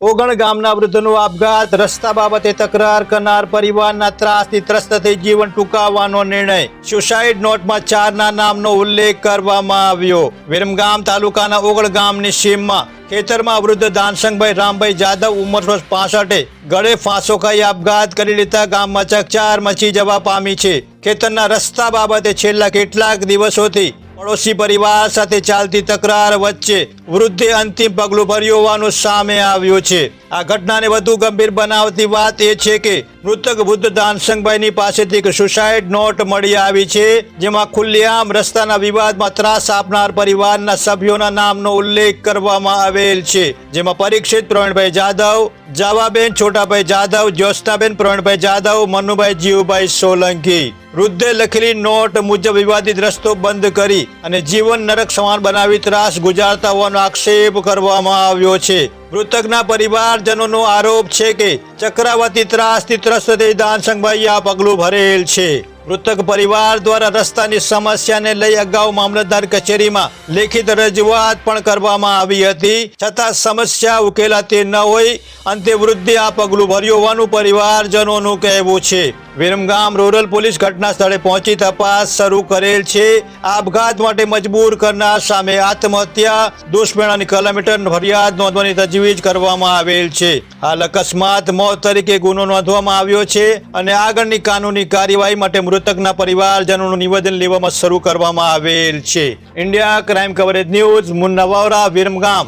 ઓગણ ગામના વૃદ્ધનો આપઘાત. રસ્તા બાબતે તકરાર કરનાર પરિવારના ત્રાસથી ત્રસ્ત થઈ જીવન ટૂંકાવવાનો નિર્ણય. સુસાઇડ નોટમાં ચારના નામનો ઉલ્લેખ કરવામાં આવ્યો. વિરમગામ તાલુકાના ઓગણ ગામની સીમમાં ખેતરમાં વૃદ્ધ દાનસંગભાઈ રામભાઈ જાદવ ઉંમર વર્ષ પાસઠે ગળે ફાંસો ખાઈ આપઘાત કરી લેતા ગામમાં ચકચાર મચી જવા પામી છે. ખેતરના રસ્તા બાબતે છેલ્લા કેટલાક દિવસોથી પડોશી પરિવાર સાથે ચાલતી તકરાર વચ્ચે વૃદ્ધે અંતિમ પગલું ભર્યું હોવાનું સામે આવ્યું છે. આ ઘટનાને વધુ ગંભીર બનાવતી વાત એ છે કે મૃતક વૃદ્ધ દાનસંગભાઈની પાસેથી એક સુસાઇડ નોટ મળી આવી છે, જેમાં ખુલ્લેઆમ રસ્તાના વિવાદમાં ત્રાસ આપનાર પરિવારના સભ્યોના નામનો ઉલ્લેખ કરવામાં આવેલ છે, જેમાં પરીક્ષિત પ્રવીણભાઈ જાદવ જાવાબેન છોટાભાઈ જાદવ જ્યોત્સનાબેન પ્રવીણભાઈ જાદવ મનુભાઈ જીવુભાઈ સોલંકી. વૃદ્ધે લખેલી નોટ મુજબ વિવાદિત રસ્તો બંધ કરી અને જીવન નરક સમાન બનાવી ત્રાસ ગુજારતા હોવાનો આક્ષેપ કરવામાં આવ્યો છે. મૃતકના પરિવારજનોનો આરોપ છે કે ચક્રાવતી ત્રાસથી ત્રસ્ત થઈ દાનસંગભાઈએ આ પગલું ભરેલ છે. મૃતક પરિવાર દ્વારા રસ્તાની સમસ્યાને લઈ અગાઉ મામલતદાર કચેરીમાં લેખિત રજૂઆત પણ કરવામાં આવી હતી. છતાં સમસ્યા ઉકેલાતી ન હોય, અંતે વૃદ્ધે આ પગલું ભર્યું હોવાનું પરિવારજનોનું કહેવું છે. વિરમગામ રૂરલ પોલીસ ઘટના સ્થળે પહોંચી તપાસ શરૂ કરેલ છે. આપઘાત માટે મજબૂર કરનાર સામે આત્મહત્યા દુષ્પરિણામની કિલોમીટર ફરિયાદ નોંધવાની તજવીજ કરવામાં આવેલ છે. હાલ અકસ્માત મોત તરીકે ગુનો નોંધવામાં આવ્યો છે અને આગળની કાનૂની કાર્યવાહી માટે મૃતકના પરિવારજનોનું નિવેદન લેવામાં શરૂ કરવામાં આવેલ છે. ઇન્ડિયા ક્રાઇમ કવરેજ ન્યૂઝ મુન્નાવાવરા વિરમગામ.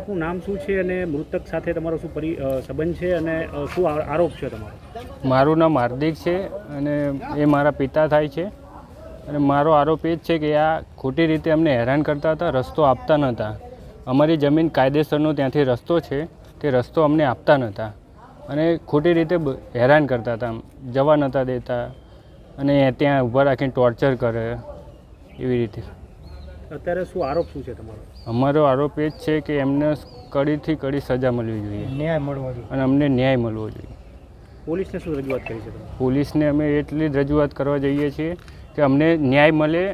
આપનું નામ શું છે અને મૃતક સાથે તમારો શું પરી સંબંધ છે અને શું આરોપ છે તમારો? મારું નામ હાર્દિક છે અને એ મારા પિતા થાય છે. અને મારો આરોપ એ જ છે કે આ ખોટી રીતે અમને હેરાન કરતા હતા, રસ્તો આપતા નહોતા. અમારી જમીન કાયદેસરનો ત્યાંથી રસ્તો છે, તે રસ્તો અમને આપતા નહોતા. અને ખોટી રીતે હેરાન કરતા હતા, જવા નહોતા દેતા. અને ત્યાં ઊભા રાખીને ટોર્ચર કરે, એવી રીતે. અત્યારે શું આરોપ શું છે તમારો? અમારો આરોપ એ જ છે કે એમને કડીથી કડી સજા મળવી જોઈએ. ન્યાય મળવા જોઈએ. અને અમને ન્યાય મળવો જોઈએ. પોલીસને શું રજૂઆત કરી છે પોલીસને અમે એટલી જ રજૂઆત કરવા જઈએ છીએ કે અમને ન્યાય મળે.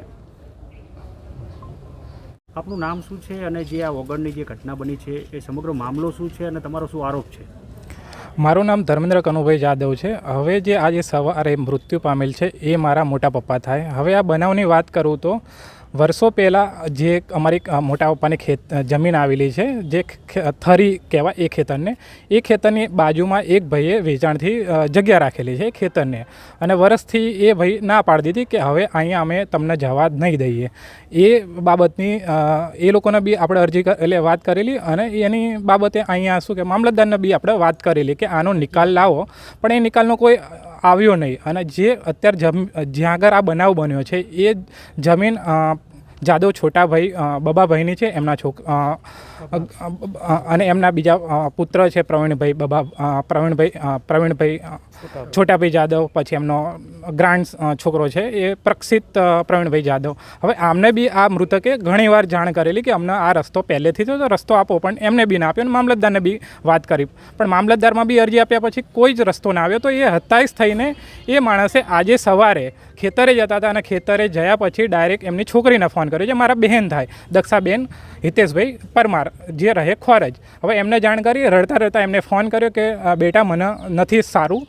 આપનું નામ શું છે અને જે આ વગરની જે ઘટના બની છે એ સમગ્ર મામલો શું છે અને તમારો શું આરોપ છે? મારું નામ ધર્મેન્દ્ર કનુભાઈ જાદવ છે. હવે જે આજે સવારે મૃત્યુ પામેલ છે એ મારા મોટા પપ્પા થાય. હવે આ બનાવની વાત કરું તો વર્ષો પહેલાં જે અમારી મોટા પપ્પાની ખેત જમીન આવેલી છે, જે થરી કહેવાય એ ખેતરને, એ ખેતરની બાજુમાં એક ભાઈએ વેચાણથી જગ્યા રાખેલી છે એ ખેતરને. અને વર્ષથી એ ભાઈ ના પાડી દીધી કે હવે અહીંયા અમે તમને જવા નહીં દઈએ. એ બાબતની એ લોકોને બી આપણે અરજી એટલે વાત કરેલી અને એની બાબતે અહીંયા શું કે મામલતદારને બી આપણે વાત કરેલી કે આનો નિકાલ લાવો, પણ એ નિકાલનો કોઈ આવ્યો નહીં. અને જે અત્યારે જમ, જ્યાં આગળ આ બનાવ બન્યો છે, એ જમીન જાદવ છોટાભાઈ બબાભાઈની છે એમના છોક અને એમના બીજા પુત્ર છે પ્રવીણભાઈ બબા પ્રવીણભાઈ પ્રવીણભાઈ છોટાભાઈ. જાદવ પછી એમનો ગ્રાન્ડ છોકરો છે એ પ્રક્ષિત પ્રવીણભાઈ જાદવ. હવે આમને બી આ મૃતકે ઘણીવાર જાણ કરેલી કે અમને આ રસ્તો પહેલેથી તો રસ્તો આપો પણ એમને બી ના આપ્યો અને મામલતદારને બી વાત કરી. પણ મામલતદારમાં બી અરજી આપ્યા પછી કોઈ જ રસ્તો ના આવ્યો તો એ હતાશ થઈને એ માણસે આજે સવારે ખેતરે જતા હતા અને ખેતરે જયા પછી ડાયરેક્ટ એમની છોકરીને ફોન કર્યો જે મારા બહેન થાય. દક્ષાબેન, હિતેશભાઈ પરમાર, જે રહે ખોરજ. હવે એમને જાણ કરી, રડતા રડતા એમને ફોન કર્યો કે બેટા, મને નથી સારું.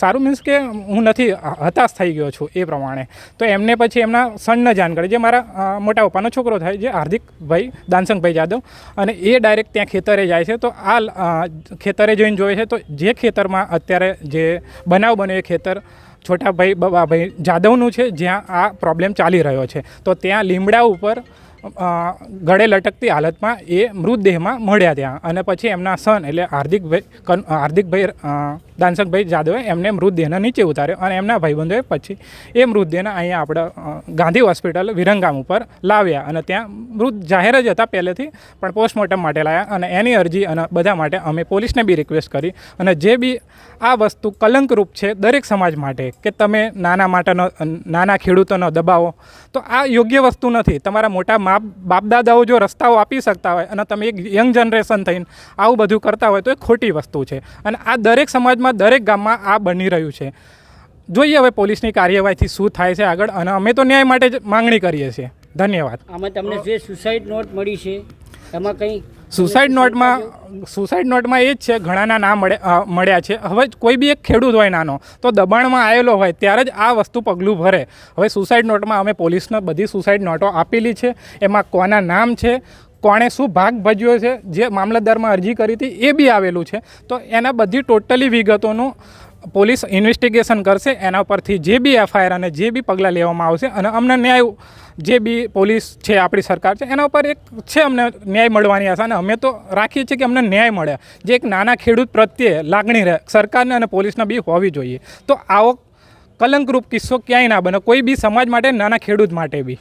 સારું મીન્સ કે હું નથી હતાશ થઈ ગયો છું, એ પ્રમાણે. તો એમને પછી એમના સનને જાણ કરી જે મારા મોટા પપ્પાનો છોકરો થાય જે હાર્દિકભાઈ દાનસંગભાઈ જાદવ. અને એ ડાયરેક્ટ ત્યાં ખેતરે જાય છે. તો આ ખેતરે જઈને જોવે છે. તો જે ખેતરમાં અત્યારે જે બનાવ બન્યો એ ખેતર છોટાભાઈ, બબાભાઈ જાદવનું છે, જ્યાં આ પ્રોબ્લેમ ચાલી રહ્યો છે. તો ત્યાં લીમડા ઉપર ગળે લટકતી હાલતમાં એ મૃતદેહમાં મળ્યા ત્યાં. અને પછી એમના સન એટલે હાર્દિકભાઈ હાર્દિકભાઈ અ, જાદવે એમને મૃતદેહને નીચે ઉતાર્યો અને એમના ભાઈબંધોએ પછી એ મૃતદેહને અહીંયા આપણે ગાંધી હોસ્પિટલ વિરંગામ ઉપર લાવ્યા અને ત્યાં મૃત જાહેર જ હતા પહેલેથી પણ પોસ્ટમોર્ટમ માટે લાવ્યા અને એની અરજી અને બધા માટે અમે પોલીસને બી રિક્વેસ્ટ કરી અને જે બી આ વસ્તુ કલંકરૂપ છે દરેક સમાજ માટે કે તમે નાના માટેનો નાના ખેડૂતોનો દબાવો તો આ યોગ્ય વસ્તુ નથી. તમારા મોટા મા બાપદાદાઓ જો રસ્તાઓ આપી શકતા હોય અને તમે એક યંગ જનરેશન થઈને આવું બધું કરતા હોય તો એ ખોટી વસ્તુ છે. અને આ દરેક સમાજમાં દરેક ગામમાં આ બની રહ્યું છે. જોઈએ હવે પોલીસની કાર્યવાહીથી શું થાય છે આગળ અને અમે તો ન્યાય માટે જ માંગણી કરીએ છીએ. ધન્યવાદ. આમાં તમને જે સુસાઇડ નોટ મળી છે એમાં કંઈ સુસાઇડ નોટમાં સુસાઇડ નોટમાં એ જ છે ઘણાના નામ મળે મળ્યા છે. હવે કોઈ બી એક ખેડૂત હોય નાનો તો દબાણમાં આવેલો હોય ત્યારે જ આ વસ્તુ પગલું ભરે. હવે સુસાઇડ નોટમાં અમે પોલીસને બધી સુસાઇડ નોટો આપેલી છે. એમાં કોના નામ છે કોણે શું ભાગ ભજવ્યો છે, જે મામલતદારમાં અરજી કરી હતી, એ બી આવેલું છે. તો એના બધી ટોટલી વિગતોનું પોલીસ ઇન્વેસ્ટિગેશન કરશે, એના પરથી જે બી એફઆઈઆર અને જે બી પગલાં લેવામાં આવશે, અને અમને ન્યાય જે બી પોલીસ છે, આપણી સરકાર છે, એના ઉપર એક છે અમને ન્યાય મળવાની આશા, અને અમે તો રાખીએ છીએ કે અમને ન્યાય મળે. જે એક નાના ખેડૂત પ્રત્યે લાગણી રહે, સરકારને અને પોલીસને બી હોવી જોઈએ. તો આવો કલંકરૂપ કિસ્સો ક્યાંય ના બને, કોઈ બી સમાજ માટે, નાના ખેડૂત માટે બી.